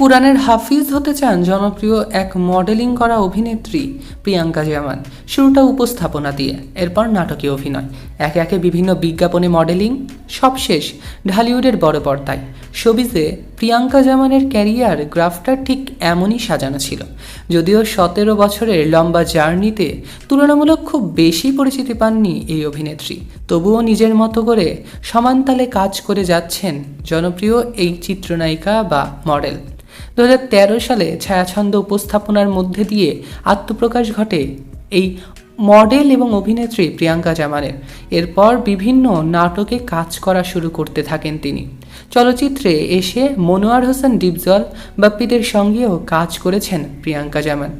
কোরআনের হাফিজ হতে চান জনপ্রিয় এক মডেলিং করা অভিনেত্রী প্রিয়াঙ্কা জামান। শুরুটা উপস্থাপনা দিয়ে, এরপর নাটকে অভিনয়। একে একে বিভিন্ন বিজ্ঞাপনে মডেলিং সবশেষ ঢালিউডের বড় পর্দায়। শোবিজে প্রিয়াঙ্কা জামানের ক্যারিয়ার গ্রাফটা ঠিক এমনই সাজানো ছিল, যদিও সতেরো বছরের লম্বা জার্নিতে তুলনামূলক খুব বেশি পরিচিতি পাননি এই অভিনেত্রী। তবুও নিজের মতো করে সমানতালে কাজ করে যাচ্ছেন জনপ্রিয় এই চিত্রনায়িকা বা মডেল। দু হাজার তেরো সালে ছায়াছন্দ উপস্থাপনার মধ্যে দিয়ে আত্মপ্রকাশ ঘটে এই মডেল এবং অভিনেত্রী প্রিয়াঙ্কা জামানের এরপর বিভিন্ন নাটকে কাজ করা শুরু করতে থাকেন তিনি। চলচ্চিত্রে এসে মনোয়ার হোসেন ডিপজল, বাপ্পিদের সঙ্গেও কাজ করেছেন প্রিয়াঙ্কা জামান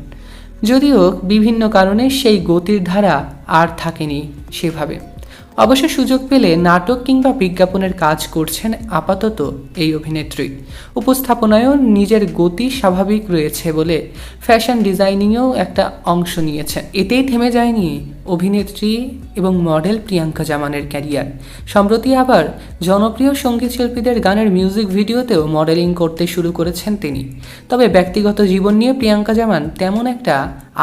যদিও বিভিন্ন কারণে সেই গতির ধারা আর থাকেনি সেভাবে। অবশ্য সুযোগ পেলে নাটক কিংবা বিজ্ঞাপনের কাজ করছেন আপাতত এই অভিনেত্রী। উপস্থাপনায়ও নিজের গতি স্বাভাবিক রয়েছে বলে ফ্যাশন ডিজাইনিংয়েও একটা অংশ নিয়েছেন। এতেই থেমে যায়নি অভিনেত্রী এবং মডেল প্রিয়াঙ্কা জামানের ক্যারিয়ার। সম্প্রতি আবার জনপ্রিয় সংগীত শিল্পীদের গানের মিউজিক ভিডিওতেও মডেলিং করতে শুরু করেছেন তিনি। তবে ব্যক্তিগত জীবন নিয়ে প্রিয়াঙ্কা জামান তেমন একটা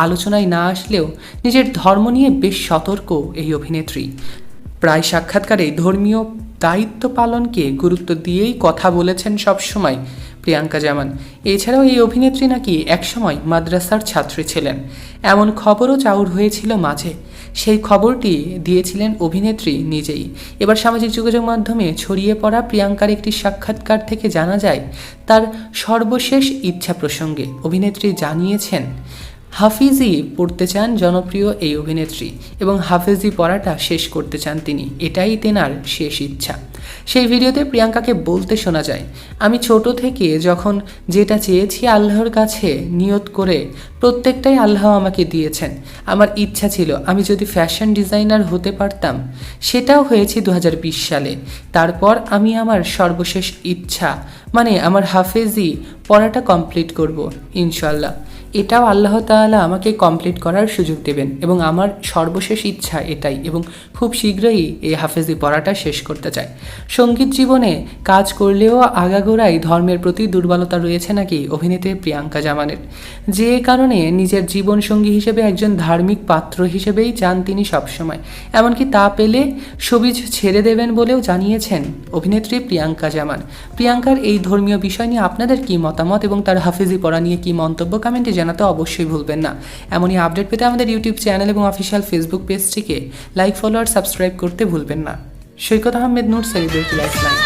আলোচনায় না আসলেও নিজের ধর্ম নিয়ে বেশ সতর্ক এই অভিনেত্রী। প্রায় সাক্ষাৎকারে ধর্মীয় দায়িত্ব পালনকে গুরুত্ব দিয়েই কথা বলেছেন সবসময় প্রিয়াঙ্কা জামান। এছাড়াও এই অভিনেত্রী নাকি একসময় মাদ্রাসার ছাত্রী ছিলেন। এমন খবরও চাউর হয়েছিল মাঝে। সেই খবরটি দিয়েছিলেন অভিনেত্রী নিজেই। এবার সামাজিক যোগাযোগ মাধ্যমে ছড়িয়ে পড়া প্রিয়াঙ্কার একটি সাক্ষাৎকার থেকে জানা যায়, তার সর্বশেষ ইচ্ছা প্রসঙ্গে অভিনেত্রী জানিয়েছেন হাফিজি পড়তে চান জনপ্রিয় এই অভিনেত্রী এবং হাফিজি পড়াটা শেষ করতে চান তিনি। এটাই তেনার শেষ ইচ্ছা। সেই ভিডিওতে প্রিয়াঙ্কাকে বলতে শোনা যায়, আমি ছোট থেকে যখন যেটা চেয়েছি আল্লাহর কাছে নিয়ত করে প্রত্যেকটাই আল্লাহ আমাকে দিয়েছেন। আমার ইচ্ছা ছিল আমি যদি ফ্যাশন ডিজাইনার হতে পারতাম। সেটাও হয়েছে দু সালে। তারপর আমি আমার সর্বশেষ ইচ্ছা মানে আমার হাফেজি পড়াটা কমপ্লিট করব ইনশাল্লাহ এটাও আল্লাহ তাআলা আমাকে কমপ্লিট করার সুযোগ দেবেন এবং আমার সর্বশেষ ইচ্ছা এটাই এবং খুব শীঘ্রই এই হাফেজি পড়াটা শেষ করতে চাই। সংগীত জীবনে কাজ করলেও আগাগোড়াই ধর্মের প্রতি দুর্বলতা রয়েছে নাকি অভিনেত্রী প্রিয়াঙ্কা জামানের। যে কারণে নিজের জীবনসঙ্গী হিসেবে একজন ধার্মিক পাত্র হিসেবেই চান তিনি সবসময়। এমনকি তা পেলে সবিজ ছেড়ে দেবেন বলেও জানিয়েছেন অভিনেত্রী প্রিয়াঙ্কা জামান। প্রিয়াঙ্কার এই ধর্মীয় বিষয় নিয়ে আপনাদের কি মতামত এবং তার হাফিজি পড়া নিয়ে কি মন্তব্য কমেন্টে জানাতে অবশ্যই ভুলবেন না। এমনই আপডেট পেতে আমাদের ইউটিউব চ্যানেল এবং অফিসিয়াল ফেসবুক পেজটিকে লাইক ফলো আর সাবস্ক্রাইব করতে ভুলবেন না। Saikat Ahmed, Noor celebrity life line